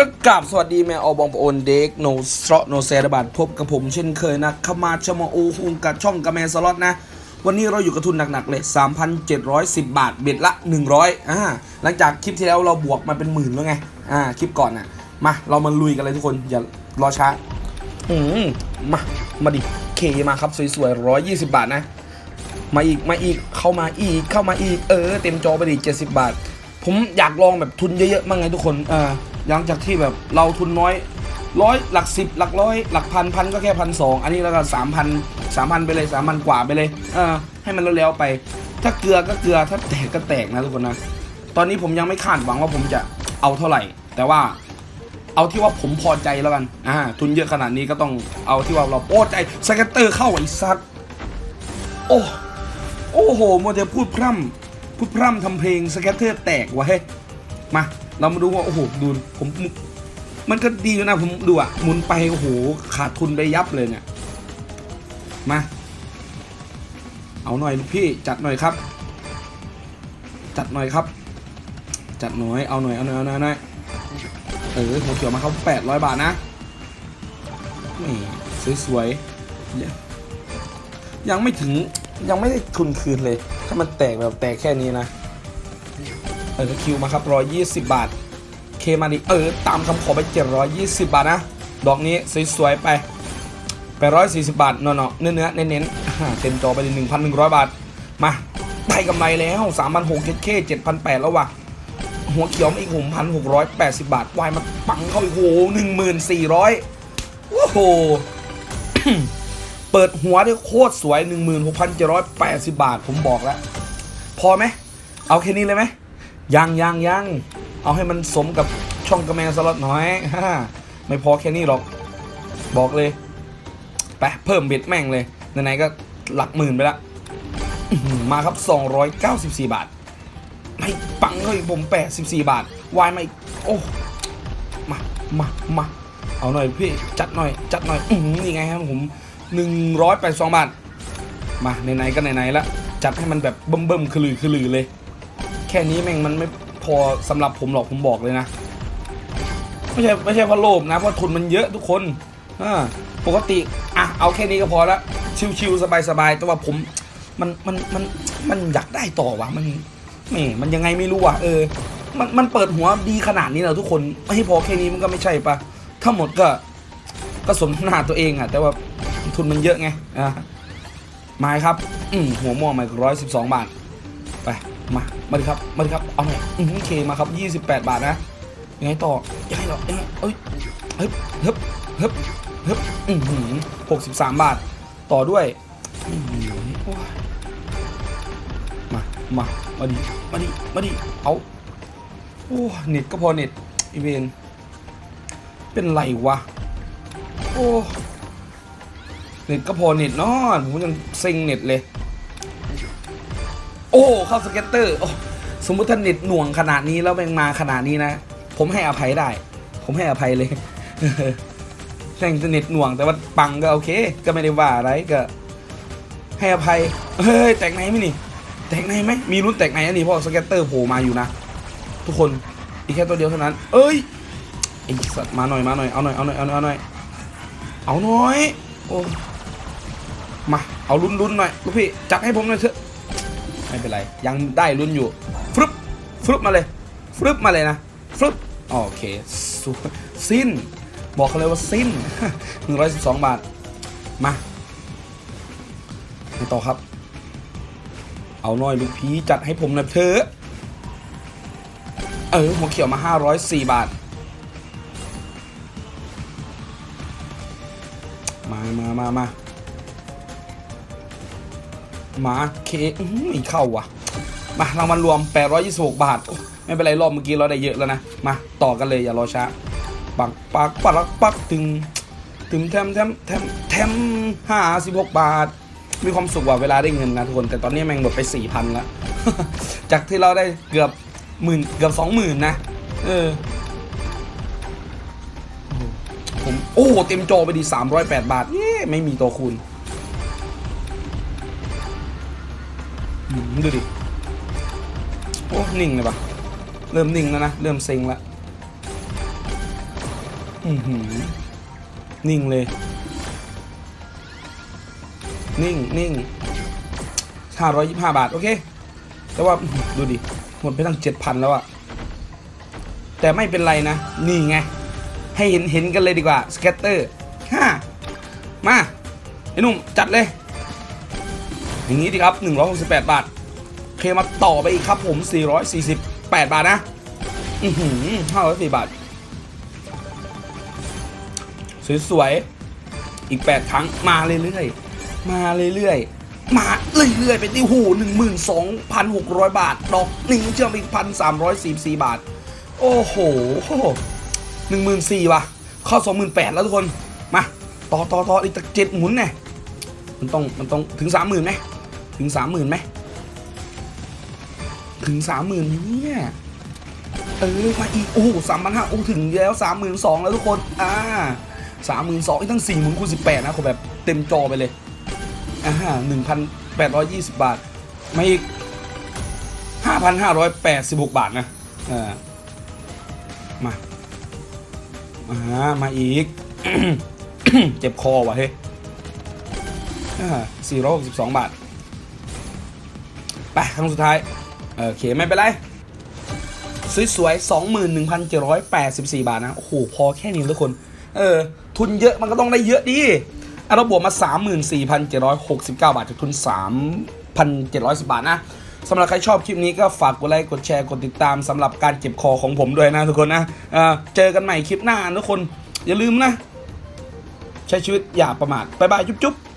ก็กราบสวัสดีแม่ออบองปโอนเด็กโนสตโนเซรบัตพบกับผมเช่นเคยนะขมาชะมาโอฮุงกับช่องกระแมสล็อตนะ วันนี้เราอยู่กับทุนหนักๆเลย 3,710 บาท เบ็ดละ 100อ่าหลังจากคลิปที่แล้วเราบวกมาเป็นหมื่นแล้วไง อ่า คลิปก่อนน่ะ มาเรามาลุยกันเลยทุกคน อย่ารอช้า อืมมา มาดิเคมาครับสวยๆ 120 บาทนะ มาอีกมาอีกเข้ามาอีกเข้ามาอีกเออ เต็มจอไปดิ70 บาท ผมอยากลองแบบทุนเยอะๆมั่งไงทุกคนเออ หลังจากที่แบบเราทุนน้อยร้อยหลักสิบหลักร้อยหลักพันพันก็แค่พันสองอันนี้แล้วก็สามพันสามพันไปเลยสามพันกว่าไปเลยเออให้มันแล้วๆไป ถ้าเกลือก็เกลือถ้าแตกก็แตกนะทุกคนนะตอนนี้ผมยังไม่คาดหวังว่าผมจะเอาเท่าไหร่ แต่ว่าเอาที่ว่าผมพอใจแล้วกันอ่าทุนเยอะขนาดนี้ก็ต้องเอาที่ว่าเราพอใจสก็ตเตอร์เข้าไอ้สัตว์โอ้โอ้โหโมัวแต่พูดพร่ำพูดพร่ำทำเพลงสก็ตเตอร์แตกวะเฮ้มา เรามาดูว่าโอ้โหดูผมมันก็ดีอยู่นะผมดูอะหมุนไปโอ้โหขาดทุนไปยับเลยเนี่ยมาเอาหน่อยลูกพี่จัดหน่อยครับ จัดหน่อยครับ จัดหน่อยเอาหน่อยเอาหน่อยเอาหน่อยเอาหน่อยเออหัวเขียวมาครับแปดร้อยบาทนะนี่สวยๆยังไม่ถึงยังไม่ได้ทุนคืนเลย ถ้ามันแตกแบบแตกแค่นี้นะ เออคิวมาครับ 120 บาท เคมาดิเออตามคำขอไป 720 บาทนะ ดอกนี้สวยๆไปไป140 บาทเนาะๆเนื้อเน้นๆเต็มจอไปเลย1,100 บาท มาได้กำไรแล้ว3,600เค7,800แล้ววะหัวเขียวมาอีก6,680บาทวายมาปังเข้าอีกโห1,400โอ้โห เปิดหัวได้โคตรสวย16,780บาท ผมบอกแล้ว พอไหม เอาแค่นี้เลยไหม ยังยังยังเอาให้มันสมกับช่องกระแมสล็อตหน่อยฮ่าไม่พอแค่นี้หรอก บอกเลยไปเพิ่มเบ็ดแม่งเลยไหนๆก็หลักหมื่นไปละอื้อหือมาครับ 294 บาทไม่ปังเลยผม 84 บาท วายมาอีกโอ้ มา มา มา เอาหน่อยพี่ จัดหน่อย จัดหน่อย อือนี่ไงครับผม 182 บาท มา ไหนๆก็ไหนๆละ จัดให้มันแบบเบิ่มๆคือลือคือลือเลย แค่นี้แม่งมันไม่พอสำหรับผมหรอกผมบอกเลยนะ ไม่ใช่ไม่ใช่เพราะโลภนะเพราะทุนมันเยอะทุกคนอ่าปกติอะเอาแค่นี้ก็พอละชิวๆสบายๆแต่ว่าผมมันมันมันมันอยากได้ต่อวะมันแหม่มันยังไงไม่รู้ว่ะเออ มันมันเปิดหัวดีขนาดนี้แล้วทุกคนไม่ให้พอแค่นี้มันก็ไม่ใช่ปะถ้าหมดก็ก็สมนาตัวเองอะแต่ว่าทุนมันเยอะไงอ่ามาครับ อืหัวม่วงมาร้อยสิบสองบาท ไป มา มาดิครับ มาดิครับ เอาหน่อยอือหือเคมาครับ 28 บาทนะ ยังไงต่อ ยังไงต่อยังไงเอ้ยเฮ้ยเฮ้ยเฮ้ยเฮ้ยอือหือ63บาท ต่อด้วยอื้อหือโอ้ยมา มา มาดิ มาดิ มาดิ เอาโอ้เน็ตก็พอเน็ตอีเวนเป็นไรวะ โอ้ เน็ตก็พอเน็ตนาะผมยังเซ็งเน็ตเลย โอ้เข้าสเก็ตเตอร์สมมุติถ้าเน็ตหน่วงขนาดนี้แล้วแม่งมาขนาดนี้นะ ผมให้อภัยได้ ผมให้อภัยเลยแม่งจะเน็ตหน่วงแต่ว่าปังก็โอเค ก็ไม่ได้ว่าอะไรก็ ให้อภัยเฮ้ยแตกไหนไหมนี่ แตกไหนไหมมีรุ่นแตกไหนอันนี้เพราะสเก็ตเตอร์โผล่มาอยู่นะทุกคนอีกแค่ตัวเดียวเท่านั้น เอ้ยไอสัตว์มาหน่อยมาหน่อยเอาหน่อยเอาหน่อยเอาหน่อยเอาหน่อยเอาหน่อยโอ้มาเอาลุ้นๆหน่อยลูกพี่จัดให้ผมหน่อยเถอะ ไม่เป็นไร ยังได้ลุ้นอยู่ฟรึบฟรึบมาเลยฟรึบมาเลยนะฟรึบโอเคสุสิ้น บอกเขาเลยว่าสิ้น 112 บาท มาไปต่อครับ เอาหน่อยลูกพีจัดให้ผมหนะเถอะเออหัวเขียวมา 504 บาท มามามามา หมาเคอื้อหือไม่เข้าว่ะ มารางวัลรวม 826 บาท ไม่เป็นไรรอบเมื่อกี้เราได้เยอะแล้วนะ มาต่อกันเลยอย่ารอช้า ปักปักปักปักถึง ถึงแทมแทมแทมแทมห้าสิบหกบาท มีความสุขว่าเวลาได้เงินนะทุกคน แต่ตอนนี้แม่งหมดไปสี่พันล้วจากที่เราได้เกือบหมื่นเกือบสองหมื่นนะ เออผมโอ้เต็มจอไปดี 308 บาทเย้ไม่มีตัวคูณ ดูดิ โอ้นิ่งเลยปะเริ่มนิ่งแล้วนะ เริ่มเซ็งละอือหือนิ่งเลย นิ่งนิ่งห้าร้อยยี่ห้าบาท โอเค แต่ว่าดูดิ หมดไปตั้งเจ็ดพันแล้วอะแต่ไม่เป็นไรนะ นี่ไง ให้เห็นเห็นกันเลยดีกว่า สเก็ตเตอร์ฮ่ามา ไอ้นุ่ม จัดเลย อย่างนี้ดีครับ 168 บาท เคมาต่อไปอีกครับผม 448 บาทนะ อือหือ504บาท สวยๆ อีก 8 ครั้ง มาเรื่อยๆ มาเรื่อยๆ มาเรื่อยๆไปที่หู12,600 บาท ดอกหนึ่งเชื่อมอีก 1,344 บาท โอ้โหหนึ่งหมื่นสี่ว่ะ เข้าสองหมื่นแปดแล้วทุกคน มา ต่อต่อต่ออีกตักเจ็ดหมุนไงมันต้อง มันต้องถึงสามหมื่นไหม ถึงสามหมื่นไหมถึงสามหมื่นเนี่ยเออมาอีกโอ้สามพันห้าโอ้ถึงแล้วสามหมื่นสองแล้วทุกคนอ่าสามหมื่นสองอีกตั้งสี่หมื่นคูณสิบแปดนะคนแบบเต็มจอไปเลยอ่าหนึ่งพันแปดร้อยยี่สิบบาทมาอีกห้าพันห้าร้อยแปดสิบหกบาทนะอ่ามาอ่ามาอีก เจ็บคอว่ะเฮ้ยสี่ร้อยหกสิบสองบาท ไปครั้งสุดท้าย โอเค ไม่เป็นไรสวยๆสองหมื่นหนึ่งพันเจ็ดร้อยแปดสิบสี่บาทนะ โอ้โห พอแค่นี้ทุกคน เออ ทุนเยอะมันก็ต้องได้เยอะดิเราบวกมาสามหมื่นสี่พันเจ็ดร้อยหกสิบเก้าบาทจากทุนสามพันเจ็ดร้อยสิบบาทนะสำหรับใครชอบคลิปนี้ก็ฝากกดไลค์ กดแชร์ กดติดตามสำหรับการเจ็บคอของผมด้วยนะทุกคนนะเเจอกันใหม่คลิปหน้าทุกคน อย่าลืมนะ ใช้ชีวิตอย่าประมาท บ๊ายบาย จุ๊บๆ